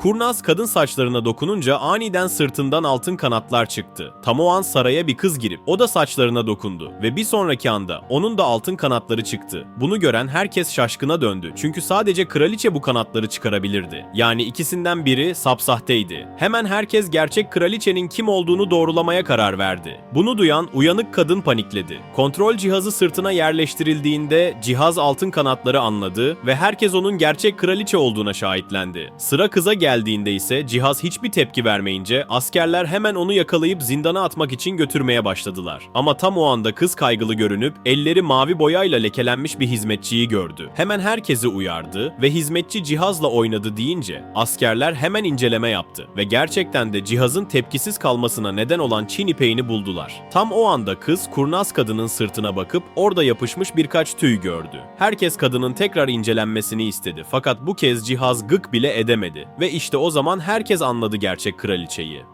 Kurnaz kadın saçlarına dokununca aniden sırtından altın kanatlar çıktı. Tam o an saraya bir kız girip o da saçlarına dokundu ve bir sonraki anda onun da altın kanatları çıktı. Bunu gören herkes şaşkına döndü çünkü sadece kraliçe bu kanatları çıkarabilirdi. Yani ikisinden biri sapsahteydi. Hemen herkes gerçek kraliçenin kim olduğunu doğrulamaya karar verdi. Bunu duyan uyanık kadın panikledi. Kontrol cihazı sırtına yerleştirildiğinde cihaz altın kanatları anladı ve herkes onun gerçek kraliçe olduğuna şahitlendi. Sıra kıza geldiğinde ise cihaz hiçbir tepki vermeyince askerler hemen onu yakalayıp zindana atmak için götürmeye başladılar. Ama tam o anda kız kaygılı görünüp elleri mavi boyayla lekelenmiş bir hizmetçiyi gördü. Hemen herkesi uyardı ve hizmetçi cihazla oynadı deyince askerler hemen inceleme yaptı ve gerçekten de cihazın tepkisiz kalmasına neden olan Çin ipeğini buldular. Tam o anda kız kurnaz kadının sırtına bakıp orada yapışmış birkaç tüy gördü. Herkes kadının tekrar incelenmesini istedi fakat bu kez cihaz gık bile edemedi ve işte o zaman herkes anladı gerçek kraliçeyi.